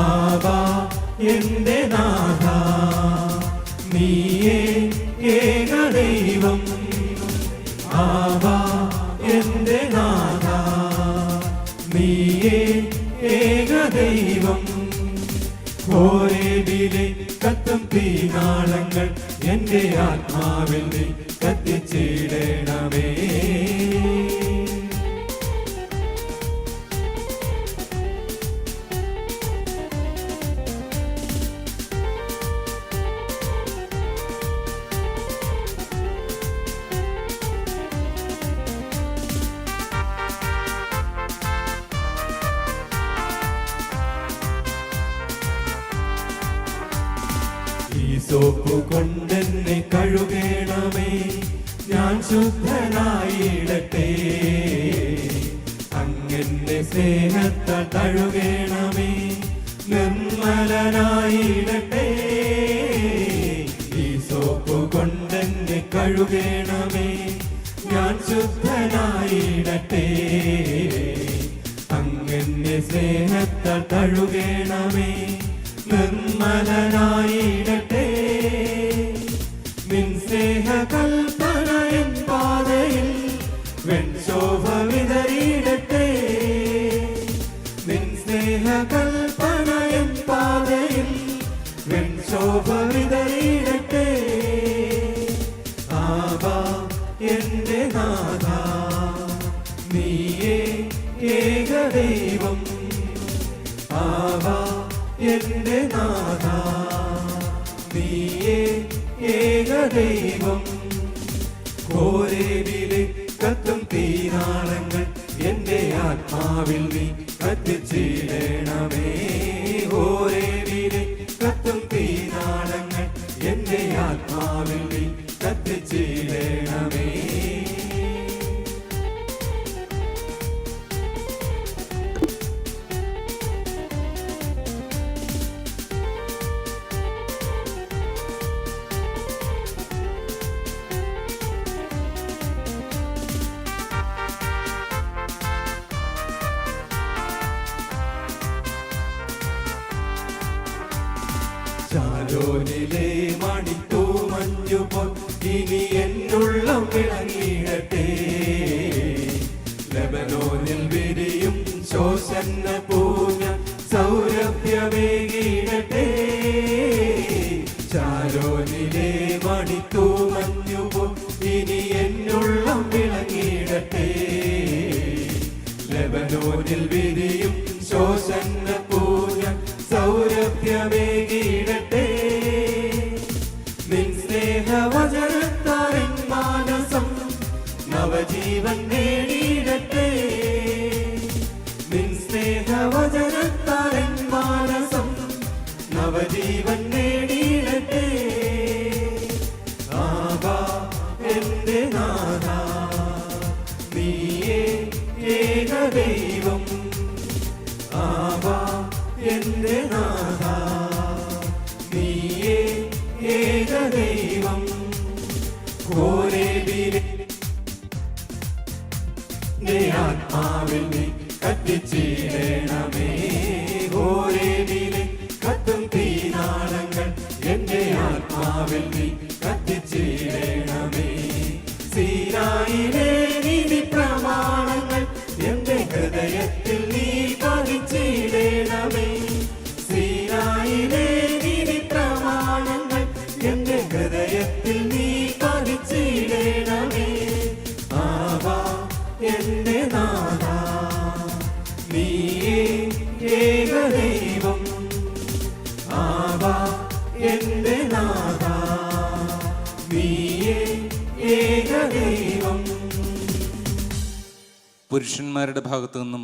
ആവാ എന്റെ നാഥ നീയേ ഏകദൈവം ആവാ എന്റെ നാഥ നീയേ ഏകദൈവം ഓരേടിയിലെ കത്തും തീനാളങ്ങൾ എന്റെ ആത്മാവിൽ കത്തിച്ചിടണമേ. സോപ്പ് കൊണ്ടെന്നെ കഴുകണമേ. ഞാൻ ശുദ്ധനായിടട്ടെ അങ്ങനെ സ്നേഹത്താൽ തഴുകണമേ നിർമ്മലനായിടട്ടെ ഈ സോപ്പ് കൊണ്ടെന്നെ കഴുകണമേ. ഞാൻ ശുദ്ധനായിടട്ടെ അങ്ങനെ സ്നേഹത്താൽ തഴുകണമേ നിർമ്മലനായിടട്ടെ. നിൻ സ്നേഹ കൽപ്പനയൻ പാതയിൽ വെൺശോഭ വിതറിയിടട്ടെ. നിൻ സ്നേഹ നീയേ ഏകദൈവം ആവാ എന്റെ നാഥ നീയേ ഏകദൈവം കോരേവിലെ കത്തും തീരാളങ്ങൾ എന്റെ ആത്മാവിൽ നീ കത്തിച്ചിടണമേ. ഓരേവിലെ ചാലോനിലെ മണിത്തൂ മഞ്ഞുപോൽ ഇനി എന്നുള്ളം വിളങ്ങിയിടട്ടെ. ലബനോനിൽ വിരിയും ശോഷന്ന പൂഞ്ഞ സൗരഭ്യമേകിയിടട്ടെ. ചാലോനിലെ മണിത്തൂ മഞ്ഞുപോൽ ഇനി എന്നുള്ളം വിളങ്ങിയിടട്ടെ. ലബനോനിൽ വിരിയും ശോഷന്ന പൂഞ്ഞ സൗരഭ്യമേകിയിടട്ടെ എന്റെ നാഥ ആത്മാവിൽ നീ കത്തും തീനാളങ്ങൾ എന്റെ ആത്മാവിൽ നീ സീനായിലെ പ്രമാണങ്ങൾ എന്റെ ഹൃദയത്തിൽ പുരുഷന്മാരുടെ ഭാഗത്തു നിന്നും